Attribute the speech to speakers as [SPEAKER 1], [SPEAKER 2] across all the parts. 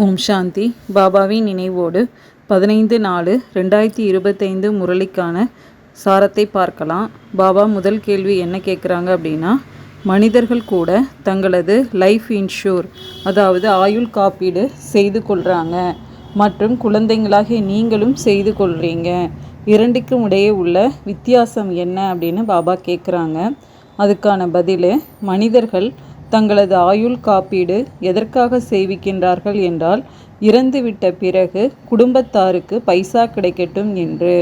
[SPEAKER 1] ஓம் சாந்தி. பாபாவின் நினைவோடு பதினைந்து நாலு ரெண்டாயிரத்தி இருபத்தைந்து முரளிக்கான சாரத்தை பார்க்கலாம். பாபா முதல் கேள்வி என்ன கேட்குறாங்க அப்படின்னா மனிதர்கள் கூட தங்களது லைஃப் இன்ஷூர் அதாவது ஆயுள் காப்பீடு செய்து கொள்கிறாங்க மற்றும் குழந்தைங்களாகிய நீங்களும் செய்து கொள்கிறீங்க இரண்டுக்கும் இடையே உள்ள வித்தியாசம் என்ன அப்படின்னு பாபா கேட்குறாங்க. அதுக்கான பதில் மனிதர்கள் தங்களது ஆயுள் காப்பீடு எதற்காக செய்விக்கின்றார்கள் என்றால் இறந்துவிட்ட பிறகு குடும்பத்தாருக்கு பைசா கிடைக்கட்டும் என்று.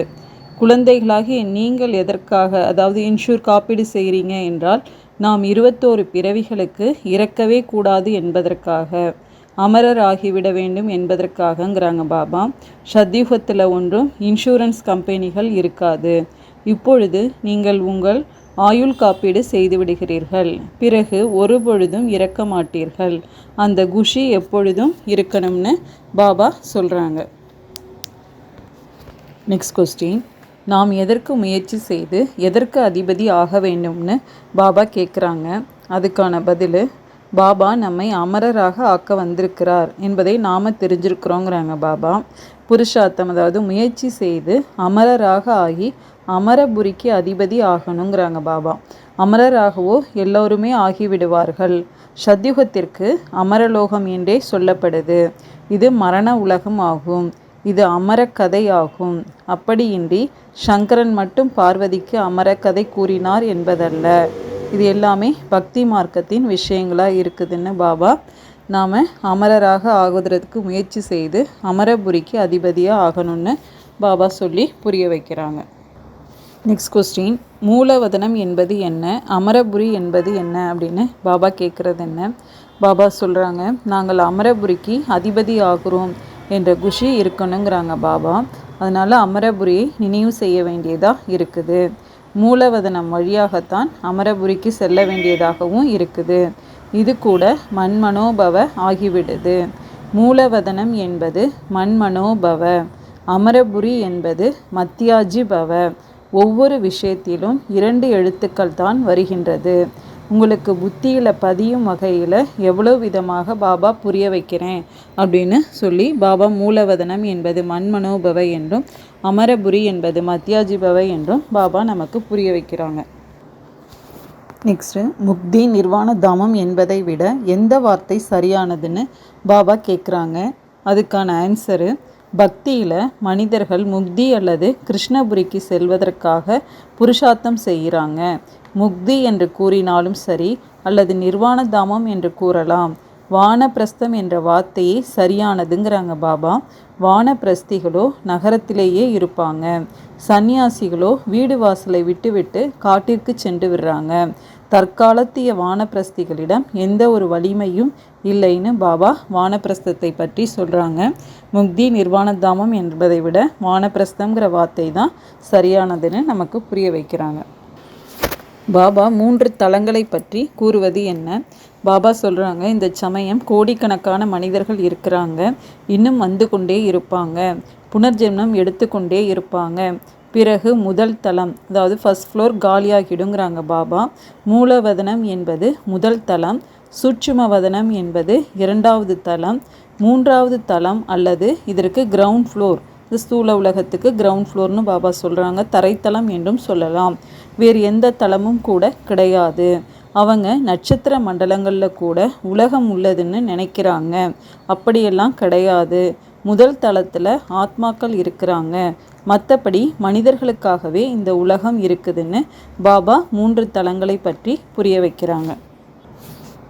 [SPEAKER 1] குழந்தைகளாகிய நீங்கள் எதற்காக அதாவது இன்சூர் காப்பீடு செய்கிறீங்க என்றால் நாம் இருபத்தோரு பிறவிகளுக்கு இறக்கவே கூடாது என்பதற்காக. அமரர் ஆகிவிட வேண்டும் என்பதற்காகங்கிறாங்க பாபா. சத்யுகத்தில் ஒன்றும் இன்சூரன்ஸ் கம்பெனிகள் இருக்காது. இப்பொழுது நீங்கள் உங்கள் ஆயுள் காப்பீடு செய்து விடுகிறீர்கள். பிறகு ஒரு பொழுதும் இறக்க மாட்டீர்கள். அந்த குஷி எப்பொழுதும் இருக்கணும்னு பாபா சொல்கிறாங்க நெக்ஸ்ட் கொஸ்டின் நாம் எதற்கு முயற்சி செய்து எதற்கு அதிபதி ஆக வேண்டும்னு பாபா கேட்குறாங்க அதுக்கான பதில் பாபா நம்மை அமரராக ஆக்க வந்திருக்கிறார் என்பதை நாம் தெரிஞ்சிருக்கிறோங்கிறாங்க பாபா. புருஷார்த்தம் அதாவது முயற்சி செய்து அமரராக ஆகி அமரபுரிக்கு அதிபதி ஆகணுங்கிறாங்க பாபா. அமரராகவோ எல்லோருமே ஆகிவிடுவார்கள். சத்யுகத்திற்கு அமரலோகம் என்றே சொல்லப்படுது. இது மரண உலகம் ஆகும். இது அமரக்கதை ஆகும். அப்படியின்றி சங்கரன் மட்டும் பார்வதிக்கு அமரக்கதை கூறினார் என்பதல்ல. இது எல்லாமே பக்தி மார்க்கத்தின் விஷயங்களாக இருக்குதுன்னு பாபா. நாம் அமரராக ஆகுதுறதுக்கு முயற்சி செய்து அமரபுரிக்கு அதிபதியாக ஆகணும்னு பாபா சொல்லி புரிய வைக்கிறாங்க. நெக்ஸ்ட் கொஸ்டின் மூலவதனம் என்பது என்ன? அமரபுரி என்பது என்ன? அப்படின்னு பாபா கேட்குறது என்ன? பாபா சொல்கிறாங்க நாங்கள் அமரபுரிக்கு அதிபதி ஆகிறோம் என்ற குஷி இருக்கணுங்கிறாங்க பாபா. அதனால் அமரபுரியை நினைவு செய்ய வேண்டியதாக இருக்குது. மூலவதனம் வழியாகத்தான் அமரபுரிக்கு செல்ல வேண்டியதாகவும் இருக்குது. இது கூட மண்மனோபவ ஆகிவிடுது. மூலவதனம் என்பது மண்மனோபவ அமரபுரி என்பது மத்தியாஜி பவ ஒவ்வொரு விஷயத்திலும் இரண்டு எழுத்துக்கள் தான் வருகின்றது. உங்களுக்கு புத்தியில் பதியும் வகையில் எவ்வளோ விதமாக பாபா புரிய வைக்கிறேன் அப்படின்னு சொல்லி பாபா மூலவதனம் என்பது மண்மனோபவ என்றும் அமரபுரி என்பது மத்தியாஜிபவை என்றும் பாபா நமக்கு புரிய வைக்கிறாங்க. நெக்ஸ்ட்டு முக்தி நிர்வாண தாமம் என்பதை விட எந்த வார்த்தை சரியானதுன்னு பாபா கேட்குறாங்க அதுக்கான ஆன்சரு பக்தியில் மனிதர்கள் முக்தி அல்லது கிருஷ்ணபுரிக்கு செல்வதற்காக புருஷார்த்தம் செய்கிறாங்க. முக்தி என்று கூறினாலும் சரி அல்லது நிர்வாண தாமம் என்று கூறலாம். வானப்பிரஸ்தம் என்ற வார்த்தையே சரியானதுங்கிறாங்க பாபா. வானப்பிரஸ்திகளோ நகரத்திலேயே இருப்பாங்க. சந்நியாசிகளோ வீடு வாசலை விட்டுவிட்டு காட்டிற்கு சென்று விடுறாங்க. தற்காலத்திய வானப்பிரஸ்திகளிடம் எந்த ஒரு வலிமையும் இல்லைன்னு பாபா வானப்பிரஸ்தத்தை பற்றி சொல்கிறாங்க முக்தி நிர்வாணதாமம் என்பதை விட வானப்பிரஸ்தங்கிற வார்த்தை தான் சரியானதுன்னு நமக்கு புரிய வைக்கிறாங்க. பாபா மூன்று தலங்களை பற்றி கூறுவது என்ன? பாபா சொல்கிறாங்க இந்த சமயம் கோடிக்கணக்கான மனிதர்கள் இருக்கிறாங்க. இன்னும் வந்து கொண்டே இருப்பாங்க. புனர்ஜென்மம் எடுத்துக்கொண்டே இருப்பாங்க. பிறகு முதல் தளம் அதாவது ஃபஸ்ட் ஃப்ளோர் காலியாகிடுங்கிறாங்க பாபா. மூலவதனம் என்பது முதல் தளம் சூட்சுமவதனம் என்பது இரண்டாவது தளம் மூன்றாவது தளம் அல்லது இதற்கு கிரவுண்ட் ஃப்ளோர் இந்த ஸ்தூல உலகத்துக்கு கிரவுண்ட் ஃப்ளோர்னு பாபா சொல்கிறாங்க தரைத்தளம் என்றும் சொல்லலாம். வேறு எந்த தளமும் கூட கிடையாது. அவங்க நட்சத்திர மண்டலங்களில் கூட உலகம் உள்ளதுன்னு நினைக்கிறாங்க. அப்படியெல்லாம் கிடையாது. முதல் தளத்தில் ஆத்மாக்கள் இருக்கிறாங்க. மற்றபடி மனிதர்களுக்காகவே இந்த உலகம் இருக்குதுன்னு பாபா மூன்று தளங்களை பற்றி புரிய வைக்கிறாங்க.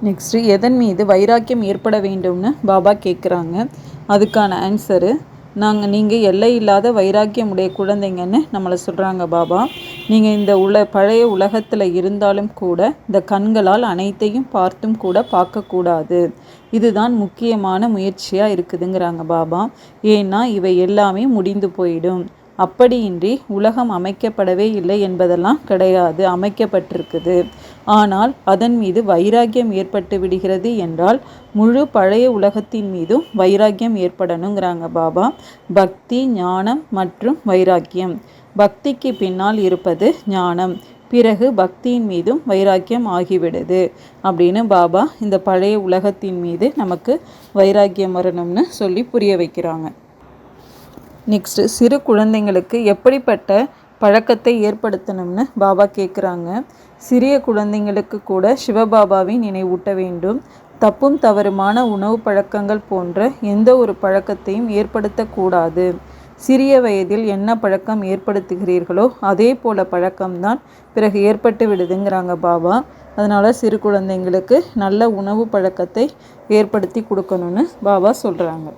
[SPEAKER 1] நெக்ஸ்ட்டு எதன் மீது வைராக்கியம் ஏற்பட வேண்டும்னு பாபா கேட்குறாங்க அதுக்கான ஆன்சரு நாங்கள் நீங்கள் எல்லை இல்லாத வைராக்கியம் உடைய குழந்தைங்கன்னு நம்மளை சொல்கிறாங்க பாபா. நீங்கள் இந்த உல பழைய உலகத்தில் இருந்தாலும் கூட இந்த கண்களால் அனைத்தையும் பார்த்தும் கூட பார்க்கக்கூடாது. இதுதான் முக்கியமான முயற்சியாக இருக்குதுங்கிறாங்க பாபா. ஏன்னா இவை எல்லாமே முடிந்து போயிடும். அப்படியின்றி உலகம் அமைக்கப்படவே இல்லை என்பதெல்லாம் கிடையாது அமைக்கப்பட்டிருக்குது. ஆனால் அதன் மீது வைராக்கியம் ஏற்பட்டு விடுகிறது என்றால் முழு பழைய உலகத்தின் மீதும் வைராக்கியம் ஏற்படணுங்கிறாங்க பாபா. பக்தி ஞானம் மற்றும் வைராக்கியம். பக்திக்கு பின்னால் இருப்பது ஞானம். பிறகு பக்தியின் மீதும் வைராக்கியம் ஆகிவிடுது அப்படின்னு பாபா இந்த பழைய உலகத்தின் மீது நமக்கு வைராக்கியம் வரணும்னு சொல்லி புரிய வைக்கிறாங்க. நெக்ஸ்ட்டு சிறு குழந்தைங்களுக்கு எப்படிப்பட்ட பழக்கத்தை ஏற்படுத்தணும்னு பாபா கேட்குறாங்க சிறிய குழந்தைங்களுக்கு கூட சிவபாபாவை நினைவூட்ட வேண்டும். தப்பும் தவறுமான உணவு பழக்கங்கள் போன்ற எந்த ஒரு பழக்கத்தையும் ஏற்படுத்தக்கூடாது சிறிய வயதில் என்ன பழக்கம் ஏற்படுத்துகிறீர்களோ அதே போல பழக்கம்தான் பிறகு ஏற்பட்டு விடுதுங்கிறாங்க பாபா. அதனால் சிறு குழந்தைங்களுக்கு நல்ல உணவு பழக்கத்தை ஏற்படுத்தி கொடுக்கணும்னு பாபா சொல்கிறாங்க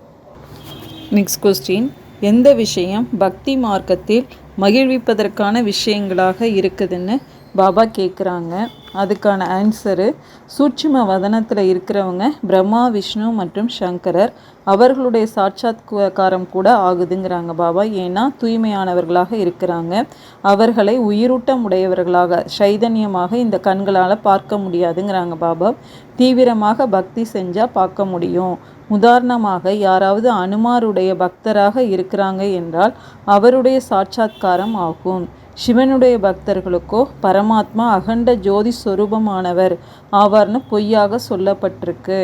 [SPEAKER 1] நெக்ஸ்ட் கொஸ்டின் எந்த விஷயம் பக்தி மார்க்கத்தில் மகிழ்விப்பதற்கான விஷயங்களாக இருக்குதுன்னு பாபா கேட்குறாங்க அதுக்கான ஆன்சரு சூட்சும வதனத்தில் இருக்கிறவங்க பிரம்மா விஷ்ணு மற்றும் சங்கரர் அவர்களுடைய சாட்சாத்காரம் கூட ஆகுதுங்கிறாங்க பாபா. ஏன்னா தூய்மையானவர்களாக இருக்கிறாங்க. அவர்களை உயிரூட்டம் உடையவர்களாக சைதன்யமாக இந்த கண்களால் பார்க்க முடியாதுங்கிறாங்க பாபா. தீவிரமாக பக்தி செஞ்சால் பார்க்க முடியும். உதாரணமாக யாராவது அனுமாருடைய பக்தராக இருக்கிறாங்க என்றால் அவருடைய சாட்சாத்காரம் ஆகும். சிவனுடைய பக்தர்களுக்கோ பரமாத்மா அகண்ட ஜோதி சொரூபமானவர் ஆவார்னு பொய்யாக சொல்லப்பட்டிருக்கு.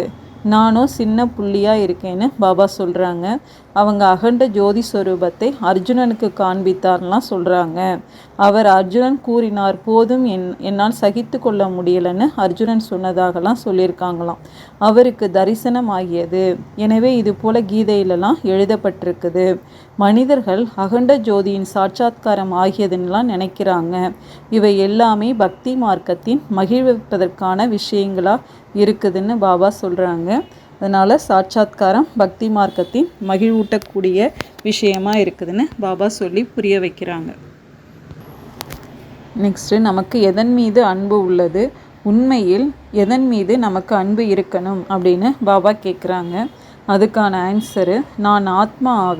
[SPEAKER 1] நானும் சின்ன புள்ளியாக இருக்கேன்னு பாபா சொல்கிறாங்க அவங்க அகண்ட ஜோதி ஸ்வரூபத்தை அர்ஜுனனுக்கு காண்பித்தார்லாம் சொல்கிறாங்க அவர் அர்ஜுனன் கூறினார் போதும் என் என்னால் சகித்து கொள்ள முடியலைன்னு அர்ஜுனன் சொன்னதாகலாம் சொல்லியிருக்காங்களாம். அவருக்கு தரிசனம் ஆகியது எனவே இது போல கீதையிலலாம் எழுதப்பட்டிருக்குது. மனிதர்கள் அகண்ட ஜோதியின் சாட்சாத்காரம் ஆகியதுன்னெலாம் நினைக்கிறாங்க. இவை எல்லாமே பக்தி மார்க்கத்தின் மகிழ்விப்பதற்கான விஷயங்களாக இருக்குதுன்னு பாபா சொல்கிறாங்க அதனால் சாட்சாத்காரம் பக்தி மார்க்கத்தின் மகிழ்வூட்டக்கூடிய விஷயமாக இருக்குதுன்னு பாபா சொல்லி புரிய வைக்கிறாங்க. நெக்ஸ்ட்டு நமக்கு எதன் மீது அன்பு உள்ளது? உண்மையில் எதன் மீது நமக்கு அன்பு இருக்கணும் அப்படின்னு பாபா கேட்குறாங்க அதுக்கான ஆன்சரு நான் ஆத்மா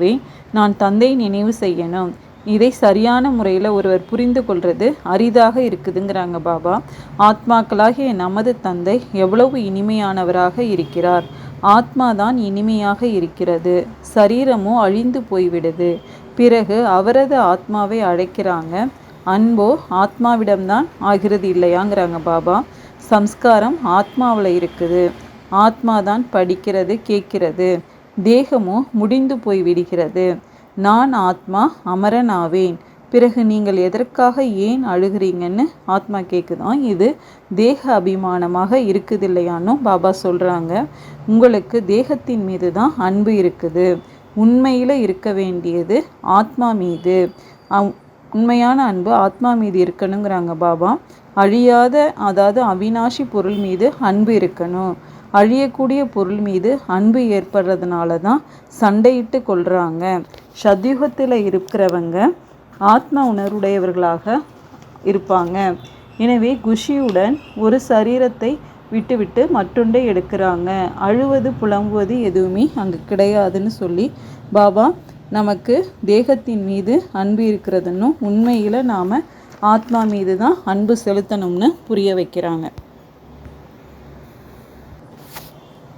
[SPEAKER 1] நான் தந்தை நினைவு செய்யணும். இதை சரியான முறையில் ஒருவர் புரிந்து கொள்வது அரிதாக இருக்குதுங்கிறாங்க பாபா. ஆத்மாக்களாகிய நமது தந்தை எவ்வளவு இனிமையானவராக இருக்கிறார். ஆத்மாதான் இனிமையாக இருக்கிறது. சரீரமோ அழிந்து போய்விடுது. பிறகு அவரது ஆத்மாவை அழைக்கிறாங்க. அன்போ ஆத்மாவிடம்தான் ஆகிறது இல்லையாங்கிறாங்க பாபா. சம்ஸ்காரம் ஆத்மாவில் இருக்குது. ஆத்மாதான் படிக்கிறது கேட்கிறது. தேகமோ முடிந்து போய் விடுகிறது. நான் ஆத்மா அமரன் ஆவேன். பிறகு நீங்கள் எதற்காக ஏன் அழுகிறீங்கன்னு ஆத்மா கேட்குதான் இது தேக அபிமானமாக இருக்குது இல்லையானும் பாபா சொல்கிறாங்க உங்களுக்கு தேகத்தின் மீது தான் அன்பு இருக்குது. உண்மையில் இருக்க வேண்டியது ஆத்மா மீது. உண்மையான அன்பு ஆத்மா மீது இருக்கணுங்கிறாங்க பாபா. அழியாத அதாவது அவினாஷி பொருள் மீது அன்பு இருக்கணும். அழியக்கூடிய பொருள் மீது அன்பு ஏற்படுறதுனால தான் சண்டையிட்டு கொள்கிறாங்க சத்யுகத்தில் இருக்கிறவங்க ஆத்ம உணர்வுடையவர்களாக இருப்பாங்க. எனவே குஷியுடன் ஒரு சரீரத்தை விட்டுவிட்டு மற்றொன்றை எடுக்கிறாங்க. அழுவது புலம்புவது எதுவுமே அங்கே கிடையாதுன்னு சொல்லி பாபா நமக்கு தேகத்தின் மீது அன்பு இருக்கிறதுன்னும் உண்மையில் நாம் ஆத்மா மீது தான் அன்பு செலுத்தணும்னு புரிய வைக்கிறாங்க.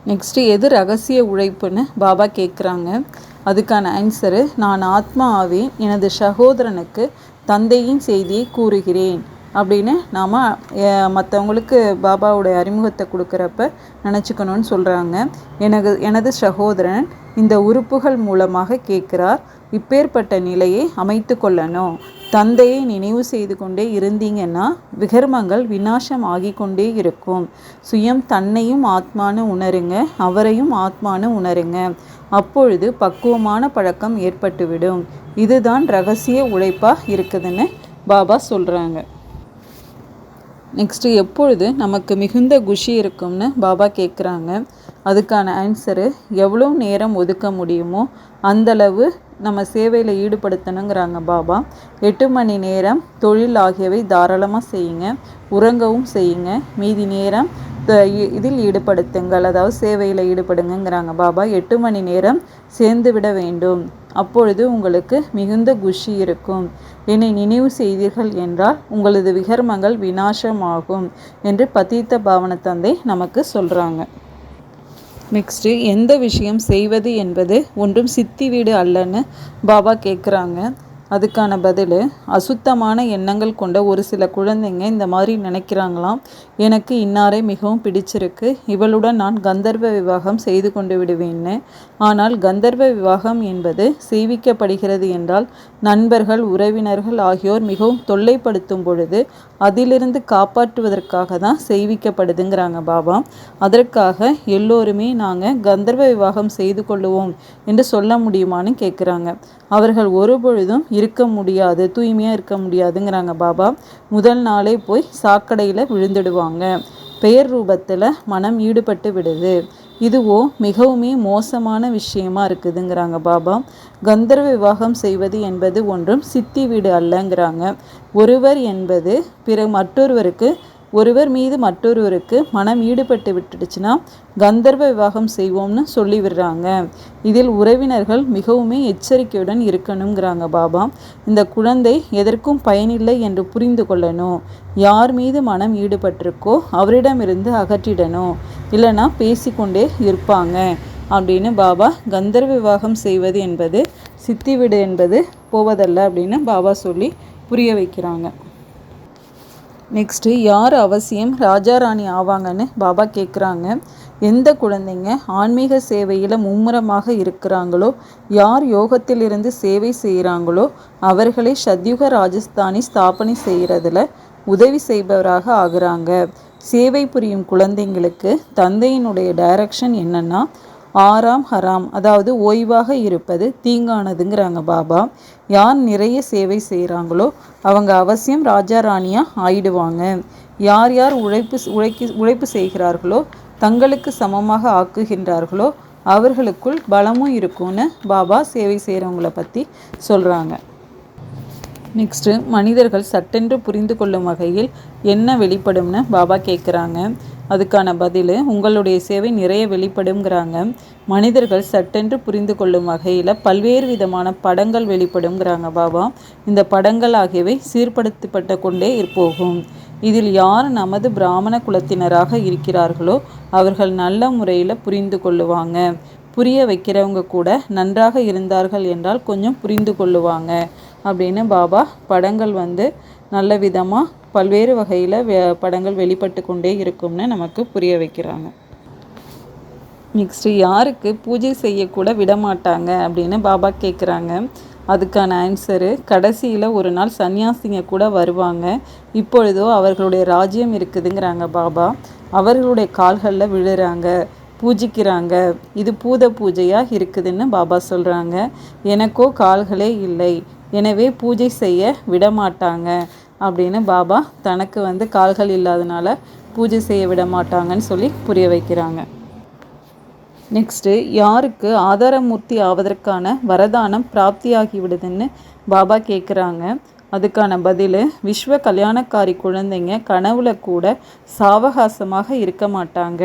[SPEAKER 1] நெக்ஸ்ட்டு எது ரகசிய உழைப்புன்னு பாபா கேட்குறாங்க அதுக்கான ஆன்சரு நான் ஆத்மா ஆவேன் எனது சகோதரனுக்கு தந்தையின் செய்தியை கூறுகிறேன் அப்படின்னு நாம் மற்றவங்களுக்கு பாபாவுடைய அறிமுகத்தை கொடுக்குறப்ப நினச்சிக்கணும்னு சொல்கிறாங்க எனது எனது சகோதரன் இந்த உறுப்புகள் மூலமாக கேட்கிறார் இப்பேற்பட்ட நிலையை அமைத்து கொள்ளணும். தந்தையை நினைவு செய்து கொண்டே இருந்தீங்கன்னா விகர்மங்கள் விநாசம் ஆகிக்கொண்டே இருக்கும். சுயம் தன்னையும் ஆத்மானு உணருங்க அவரையும் ஆத்மானு உணருங்க. அப்பொழுது பக்குவமான பழக்கம் ஏற்பட்டுவிடும். இதுதான் ரகசிய உழைப்பாக இருக்குதுன்னு பாபா சொல்கிறாங்க நெக்ஸ்ட்டு எப்பொழுது நமக்கு மிகுந்த குஷி இருக்கும்னு பாபா கேட்குறாங்க அதுக்கான ஆன்சரு எவ்வளோ நேரம் ஒதுக்க முடியுமோ அந்தளவு நம்ம சேவையில் ஈடுபடுத்தணுங்கிறாங்க பாபா. எட்டு மணி நேரம் தொழில் ஆகியவை தாராளமாக செய்யுங்க. உறங்கவும் செய்யுங்க. மீதி நேரம் இதில் ஈடுபடுத்துங்கள். அதாவது சேவையில் ஈடுபடுங்கிறாங்க பாபா. எட்டு மணி நேரம் சேர்ந்து விட வேண்டும். அப்பொழுது உங்களுக்கு மிகுந்த குஷி இருக்கும். என்னை நினைவு செய்தீர்கள் என்றால் உங்களது விகர்மங்கள் வினாசமாகும் என்று பதீத்த பாவன தந்தை நமக்கு சொல்கிறாங்க நெக்ஸ்ட்டு எந்த விஷயம் செய்வது என்பது ஒன்றும் சித்தி வீடு அல்லன்னு பாபா கேட்குறாங்க அதுக்கான பதில் அசுத்தமான எண்ணங்கள் கொண்ட ஒரு சில குழந்தைங்க இந்த மாதிரி நினைக்கிறாங்களாம். எனக்கு இன்னாரை மிகவும் பிடிச்சிருக்கு. இவளுடன் நான் கந்தர்வ விவாகம் செய்து கொண்டு விடுவேன்னு. ஆனால் கந்தர்வ விவாகம் என்பது சீவிக்கப்படுகிறது என்றால் நண்பர்கள் உறவினர்கள் ஆகியோர் மிகவும் தொல்லைப்படுத்தும் பொழுது அதிலிருந்து காப்பாற்றுவதற்காக தான் செய்விக்கப்படுதுங்கிறாங்க பாபா. அதற்காக எல்லோருமே நாங்கள் கந்தர்வ விவாகம் செய்து கொள்ளுவோம் என்று சொல்ல முடியுமான்னு கேட்குறாங்க அவர்கள் ஒருபொழுதும் இருக்க முடியாது தூய்மையாக இருக்க முடியாதுங்கிறாங்க பாபா. முதல் நாளே போய் சாக்கடையில் விழுந்துடுவாங்க. பெயர் ரூபத்தில் மனம் ஈடுபட்டு விடுது. இதுவோ மிகவுமே மோசமான விஷயமா இருக்குதுங்கிறாங்க பாபா. கந்தர்வ விவாகம் செய்வது என்பது ஒன்றும் சித்தி வீடு அல்லங்கிறாங்க. ஒருவர் என்பது பிற மற்றொருவருக்கு ஒருவர் மீது மற்றொருவருக்கு மனம் ஈடுபட்டு விட்டுடுச்சுன்னா கந்தர்வ விவாகம் செய்வோம்னு சொல்லி விடுறாங்க. இதில் உறவினர்கள் மிகவுமே எச்சரிக்கையுடன் இருக்கணுங்கிறாங்க பாபா. இந்த குழந்தை எதற்கும் பயனில்லை என்று புரிந்து கொள்ளணும். யார் மீது மனம் ஈடுபட்டிருக்கோ அவரிடமிருந்து அகற்றிடணும். இல்லைன்னா பேசிக்கொண்டே இருப்பாங்க. அப்படின்னு பாபா கந்தர்வ விவாகம் செய்வது என்பது சித்தி விடு என்பது போவதல்ல அப்படின்னு பாபா சொல்லி புரிய வைக்கிறாங்க. நெக்ஸ்ட்டு யார் அவசியம் ராஜா ராணி ஆவாங்கன்னு பாபா கேட்குறாங்க எந்த குழந்தைங்க ஆன்மீக சேவையில் மும்முரமாக இருக்கிறாங்களோ யார் யோகத்திலிருந்து சேவை செய்கிறாங்களோ அவர்களை சத்யுக ராஜஸ்தானி ஸ்தாபனை செய்கிறதுல உதவி செய்பவராக ஆகுறாங்க. சேவை புரியும் குழந்தைங்களுக்கு தந்தையினுடைய டைரக்ஷன் என்னென்னா ஆறாம் ஹராம் அதாவது ஓய்வாக இருப்பது தீங்கானதுங்கிறாங்க பாபா. யார் நிறைய சேவை செய்கிறாங்களோ அவங்க அவசியம் ராஜா ராணியாக ஆயிடுவாங்க. யார் யார் உழைப்பு உழைக்கி உழைப்பு செய்கிறார்களோ தங்களுக்கு சமமாக ஆக்குகின்றார்களோ அவர்களுக்குள் பலமும் இருக்கும்னு பாபா சேவை செய்கிறவங்கள பற்றி சொல்கிறாங்க நெக்ஸ்ட்டு மனிதர்கள் சட்டென்று புரிந்து கொள்ளும் வகையில் என்ன வெளிப்படும்னு பாபா கேட்குறாங்க அதுக்கான பதில் உங்களுடைய சேவை நிறைய வெளிப்படுங்கிறாங்க மனிதர்கள் சட்டென்று புரிந்து கொள்ளும் வகையில் பல்வேறு விதமான படங்கள் வெளிப்படுங்கிறாங்க பாபா. இந்த படங்கள் ஆகியவை சீர்படுத்தப்பட்டு கொண்டே போகும். இதில் யார் நமது பிராமண குலத்தினராக இருக்கிறார்களோ அவர்கள் நல்ல முறையில் புரிந்து கொள்ளுவாங்க. புரிய வைக்கிறவங்க கூட நன்றாக இருந்தார்கள் என்றால் கொஞ்சம் புரிந்து கொள்ளுவாங்க. அப்படின்னு பாபா படங்கள் வந்து நல்ல விதமாக பல்வேறு வகையில் படங்கள் வெளிப்பட்டு கொண்டே இருக்கும்னு நமக்கு புரிய வைக்கிறாங்க. நெக்ஸ்ட்டு யாருக்கு பூஜை செய்யக்கூட விட மாட்டாங்க அப்படின்னு பாபா கேட்குறாங்க அதுக்கான ஆன்சரு கடைசியில் ஒரு நாள் சன்னியாசிங்க கூட வருவாங்க. இப்பொழுதோ அவர்களுடைய ராஜ்யம் இருக்குதுங்கிறாங்க பாபா. அவர்களுடைய கால்களில் விழுறாங்க பூஜிக்கிறாங்க. இது பூத பூஜையாக இருக்குதுன்னு பாபா சொல்கிறாங்க எனக்கோ கால்களே இல்லை. எனவே பூஜை செய்ய விட மாட்டாங்க. அப்படின்னு பாபா தனக்கு வந்து கால்கள் இல்லாதனால பூஜை செய்ய விட மாட்டாங்கன்னு சொல்லி புரிய வைக்கிறாங்க. நெக்ஸ்ட்டு யாருக்கு ஆதாரமூர்த்தி ஆவதற்கான வரதானம் பிராப்தியாகி விடுதுன்னு பாபா கேட்குறாங்க அதுக்கான பதில் விஸ்வ கல்யாணக்காரி குழந்தைங்க கனவுல கூட சாவகாசமாக இருக்க மாட்டாங்க.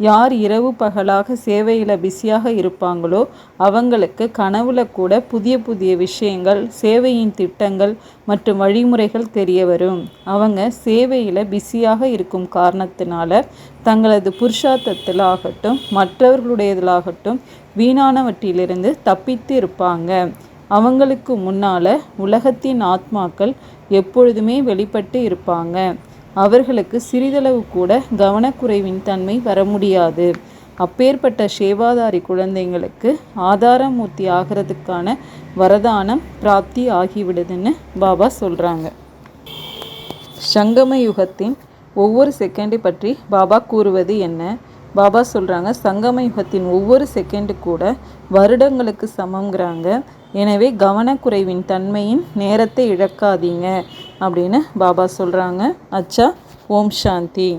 [SPEAKER 1] யார் இரவு பகலாக சேவையில் பிஸியாக இருப்பாங்களோ அவங்களுக்கு கனவுல கூட புதிய புதிய விஷயங்கள் சேவையின் திட்டங்கள் மற்றும் வழிமுறைகள் தெரிய வரும். அவங்க சேவையில் பிஸியாக இருக்கும் காரணத்தினால தங்களது புருஷார்த்தத்தில் ஆகட்டும் மற்றவர்களுடையதிலாகட்டும் வீணானவற்றிலிருந்து தப்பித்து இருப்பாங்க. அவங்களுக்கு முன்னால் உலகத்தின் ஆத்மாக்கள் எப்பொழுதுமே வெளிப்பட்டு இருப்பாங்க. அவர்களுக்கு சிறிதளவு கூட கவனக்குறைவின் தன்மை வர முடியாது. அப்பேற்பட்ட சேவாதாரி குழந்தைங்களுக்கு ஆதாரமூர்த்தி ஆகிறதுக்கான வரதானம் பிராப்தி ஆகிவிடுதுன்னு பாபா சொல்கிறாங்க சங்கம யுகத்தின் ஒவ்வொரு செகண்டை பற்றி பாபா கூறுவது என்ன? பாபா சொல்கிறாங்க சங்கம யுகத்தின் ஒவ்வொரு செகண்டு கூட வருடங்களுக்கு சமங்கிறாங்க எனவே கவனக்குறைவின் தன்மையின் நேரத்தை இழக்காதீங்க அப்படின்னு பாபா சொல்கிறாங்க அச்சா ஓம் சாந்தி.